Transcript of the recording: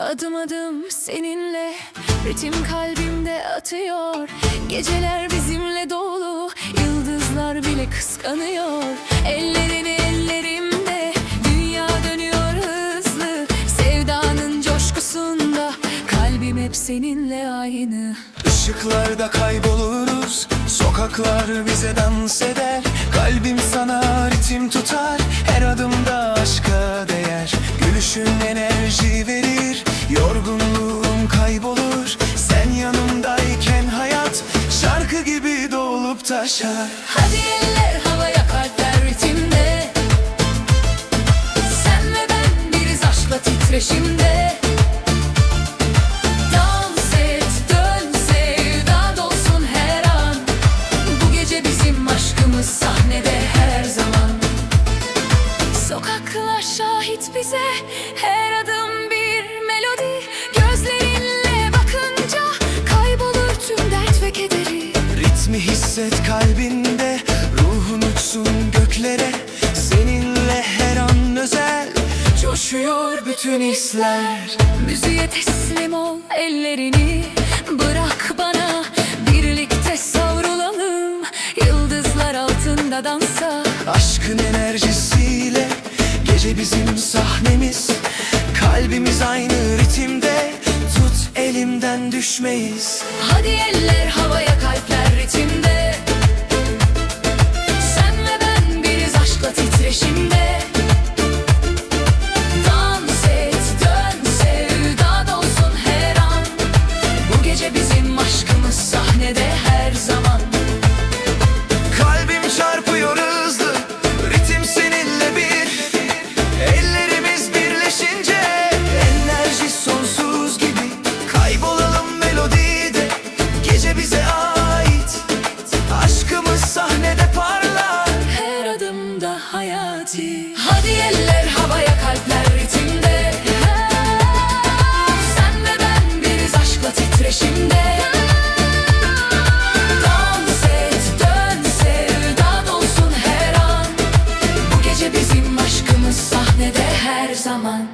Adım adım seninle Ritim kalbimde atıyor. Geceler bizimle dolu Yıldızlar bile kıskanıyor. Ellerini ellerimde Dünya dönüyor hızlı. Sevdanın coşkusunda Kalbim hep seninle aynı. Işıklarda kayboluruz Sokaklar bize dans eder. Kalbim sana ritim tutar Her adımda aşka değer. Gülüşün enerji verir Yorgunluğum kaybolur. Sen yanımdayken hayat Şarkı gibi dolup taşar. Hadi eller havaya kalpler ritimde Sen ve ben biriz aşkla titreşimde. Dans et dön sevda dolsun her an. Bu gece bizim aşkımız sahnede her zaman. Sokaklar şahit bize hisset kalbinde Ruhun uçsun göklere. Seninle her an özel Coşuyor bütün hisler. Müziğe teslim ol ellerini. Bırak bana birlikte savrulalım. Yıldızlar altında dansa. Aşkın enerjisiyle Gece bizim sahnemiz. Kalbimiz aynı ritimde. Tut elimden düşmeyiz. Hadi eller havaya gece bizim aşkımız sahnede her zaman. Kalbim çarpıyor hızlı ritim seninle bir. Ellerimiz birleşince enerji sonsuz gibi. Kaybolalım melodide gece bize ait. Aşkımız sahnede parlar. Her adımda hayati. Hadi eller zaman.